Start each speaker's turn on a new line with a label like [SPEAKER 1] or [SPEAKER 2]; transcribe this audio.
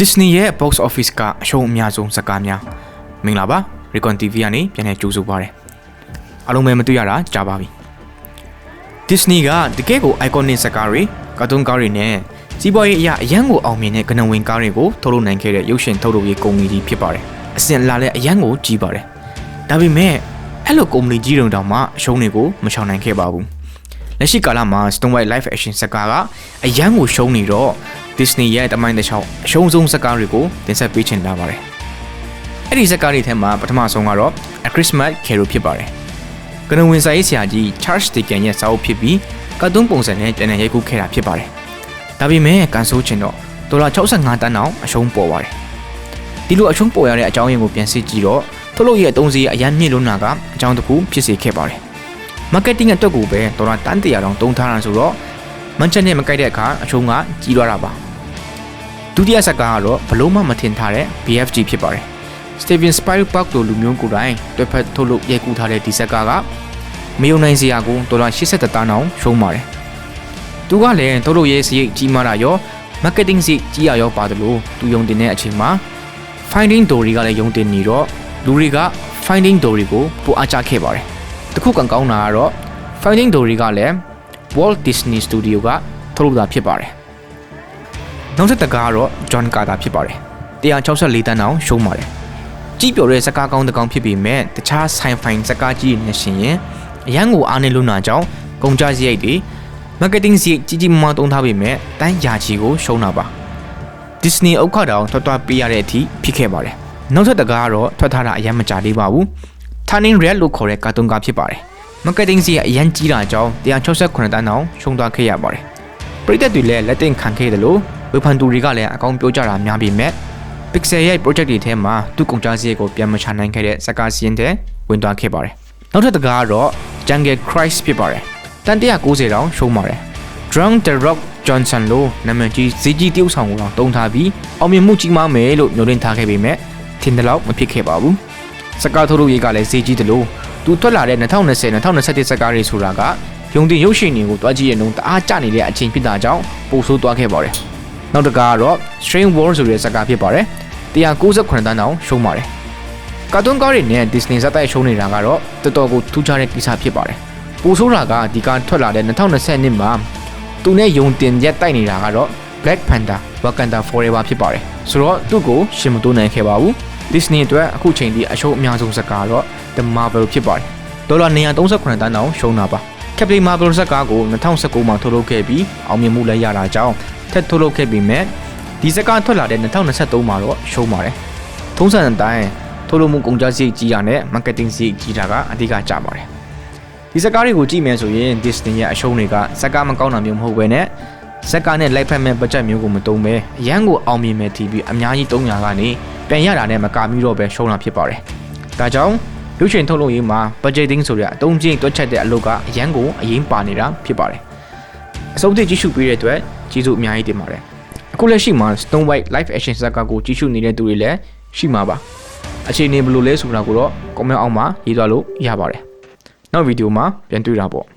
[SPEAKER 1] Disney ရဲ့ box office ကအရှုံးအများဆုံးဇာတ်ကားများမင်္ဂလာပါ Recon TV ကနေပြန်လည်ကြိုဆိုပါရစေအားလုံးပဲမတွေ့ရတာကြားပါပြီ Disney ကတကယ့်ကို iconic ဇာတ်ကားတွေကာတွန်းကားတွေနဲ့စီးပွားရေးအရာအရန်ကိုအောင်မြင်တဲ့ကနဝင်ကားတွေကိုထုတ်လုပ်နိုင်ခဲ့တဲ့ရုပ်ရှင်ထုတ်လုပ်ရေးကုမ္ပဏီကြီးဖြစ်ပါတယ်အစင်လာလည်းအရန်ကိုကြီးပါတယ်ဒါပေမဲ့အဲ့လိုကုမ္ပဏီကြီးတုံတောင်မှအရှုံးတွေကိုမချောင်နိုင်ခဲ့ပါဘူးလက်ရှိကာလမှာ Stone White Live Action ဇာတ်ကားကအရန်ကိုရှုံးနေတော့ Disney ရဲ့တမိုင်းတစ်ချောင်းအရှုံးဆုံးဇာတ်ကားတွေကိုတင်ဆက်ပေးချင်လာပါတယ်။အဲ့ဒီဇာတ်ကားတွေထဲမှာပထမဆုံးကတော့ A Christmas Carol ဖြစ်ပါတယ်။ကနဝင်စာရေးဆရာကြီး Charles Dickens ရဲ့စာအုပ်ဖြစ်ပြီးကာတွန်းပုံစံနဲ့ပြန်လည်ရိုက်ကူးခဲ့တာဖြစ်ပါတယ်။ဒါပေမဲ့ကန်ဆိုးချင်တော့ဒေါ်လာ65တန်းအောင်အရှုံးပေါ်ပါတယ်။ဒီလိုအရှုံးပေါ်ရတဲ့အကြောင်းရင်းကိုပြန်စစ်ကြည့်တော့ထုတ်လုပ်ရေးအသုံးစရိတ်အရန်မြင့်လွန်းတာကအကြောင်းတစ်ခုဖြစ်စေခဲ့ပါတယ်။ marketing အတွက်ကိုပဲဒေါ်လာတန်း100တောင်တုံးထားတာဆိုတော့မန်ချက်နဲ့မကိုက်တဲ့အခါအရှုံးကကြီးသွားတာပါ ဒုတိယဇာတ်ကားကတော့ဘလို့မှမထင်ထားတဲ့ BFG ဖြစ်ပါတယ်။ Steven Spielberg လိုလူမျိုးကိုယ်တိုင်တွက်ဖက်ထုတ်လုပ်ရိုက်ကူးထားတဲ့ဒီဇာတ်ကားကမယုံနိုင်စရာကိုဒေါ်လာ83တန်းအောင်ရှုံးပါတယ်။သူကလည်းထုတ်လုပ်ရေးစရိတ်ကြီးမားတာရော marketing စရိတ်ကြီးရရောပါတယ်လို့သူယုံတင်တဲ့အချိန်မှာ Finding Dory ကလည်းယုံတင်နေတော့လူတွေက Finding Dory ကိုပိုအားကျခဲ့ပါတယ်။တခုကံကောင်းတာကတော့ Finding Dory ကလည်း Walt Disney Studio ကထုတ်လုပ်တာဖြစ်ပါတယ်။ နောက်ထပ်တကားကတော့ John Carter ဖြစ်ပါတယ်။164တန်းအောင်ရှုံးပါတယ်။ကြည့်ပြောတဲ့စကားကောင်းတကောင်ဖြစ်ပေမဲ့တခြား sci-fi စကားကြီးနဲ့ရှင်ရင်အရန်ကိုအားနေလို့နာကြောင်းကုန်ကြစရိတ်တွေ marketing စရိတ်ကြီးကြီးမားမားတုံးထားပေမဲ့တန်းရာချီကိုရှုံးတာပါ။ Disney အုတ်ခတောင်ထွက်သွားပေးရတဲ့အထိဖြစ်ခဲ့ပါတယ်။နောက်ထပ်တကားကတော့ထွက်ထားတာအရန်မကြသေးပါဘူး။ Turning Red လို့ခေါ်တဲ့ကာတွန်းကားဖြစ်ပါတယ်။ marketing စီကအရန်ကြီးတာကြောင့်168တန်းအောင်ရှုံးသွားခဲ့ရပါတယ်။ပရိသတ်တွေလည်းလက်တင်ခံခဲ့တယ်လို့ဝေဖန်သူတွေကလည်းအကောင်းပြောကြတာများပေမဲ့ Pixel ရဲ့ project တွေထဲမှာသူ့ကုန်ကြစရိတ်ကိုပြန်မချနိုင်ခဲ့တဲ့စကားစီးရင်တဲ့ဝင်သွားခဲ့ပါတယ်။နောက်ထပ်တကားကတော့ Jungle Christ ဖြစ်ပါတယ်။တန်190တောင်ရှုံးပါတယ်။ Drunk the Rock Johnson လို့နာမည်ကြီးဇီကြီးတယောက်ဆောင်ကိုတော့တုံးထားပြီးအောင်မြင်မှုကြီးမားမယ်လို့ညွှန်လင့်ထားခဲ့ပေမဲ့ထင်တယ်လို့မဖြစ်ခဲ့ပါဘူး။စကားထုတ်လို့ရေးကလည်းဇီကြီးတယ်လို့သူထွက်လာတဲ့2020 2021စကားတွေဆိုတာကယုံတင်ရုပ်ရှင်တွေကိုတွားကြည့်ရနှုံတအားကျနေတဲ့အချိန်ဖြစ်တာကြောင့်ပိုဆိုးသွားခဲ့ပါတယ်။ နောက်တစ်ကားကတော့ String War ဆိုတဲ့စကားဖြစ်ပါတယ်။198တန်းတောင်ရှုံးပါတယ်။ကာတွန်းကားတွေနဲ့ Disney ဇာတ်တိုက်ရှုံးနေတာကတော့တော်တော်ကိုထူးခြားတဲ့ကိစ္စဖြစ်ပါတယ်။ပိုဆိုးတာကဒီကားထွက်လာတဲ့2020နှစ်မှာသူနဲ့ယုံတင်ရက်တိုက်နေတာကတော့ Black Panther Wakanda Forever ဖြစ်ပါတယ်။ဆိုတော့သူ့ကိုရှင်မတိုးနိုင်ခဲ့ပါဘူး။ Disney အတွက်အခုချိန်ထိအရှုံးအများဆုံးဇာတ်ကားတော့ The Marvel ဖြစ်ပါတယ်။ဒေါ်လာ138တန်းတောင်ရှုံးတာပါ။ Captain Marvel ဇာတ်ကားကို2019မှာထုတ်လုပ်ခဲ့ပြီးအောင်မြင်မှုလည်းရတာကြောင့် ထက်ထုတ်လုပ်ခဲ့ပြီးမြဲဒီဇာတ်ကားထွက်လာတဲ့2023မှာတော့ရှုံးပါတယ်။ထုံးစံအတိုင်းထုတ်လုပ်မှုကုန်ကျစရိတ်ကြီးတာနဲ့ marketing စရိတ်ကြီးတာကအဓိကကျပါတယ်။ဒီဇာတ်ကားတွေကိုကြည့်မယ်ဆိုရင် Disney ရဲ့အရှုံးတွေကဇာတ်ကားမကောင်းတာမျိုးမဟုတ်ဘဲနဲ့ဇက်ကာနဲ့လိုက်ဖက်မဲ့ဘတ်ဂျက်မျိုးကိုမတုံးပဲအရန်ကိုအောင်မြင်မဲ့ TV အများကြီး300ကနေပြန်ရတာနဲ့မကမီတော့ပဲရှုံးတာဖြစ်ပါတယ်။ဒါကြောင့်လူရှင်ထုတ်လုပ်ရေးမှာ budgeting ဆိုတဲ့အတုံးချင်းတွက်ချက်တဲ့အလုပ်ကအရန်ကိုအရင်ပါနေတာဖြစ်ပါတယ်။ အစုံတစ်ကြည့်ရှုပေးတဲ့အတွက်ကျေးဇူးအများကြီးတင်ပါတယ်။အခုလက်ရှိမှာ Stone White Live Action ဇာတ်ကားကိုကြည့်ရှုနေတဲ့သူတွေလည်းရှိမှာပါ။အခြေအနေဘယ်လိုလဲဆိုတာကိုတော့ comment အောက်မှာရေးသွားလို့ရပါတယ်။နောက်ဗီဒီယိုမှာပြန်တွေ့တာပေါ့။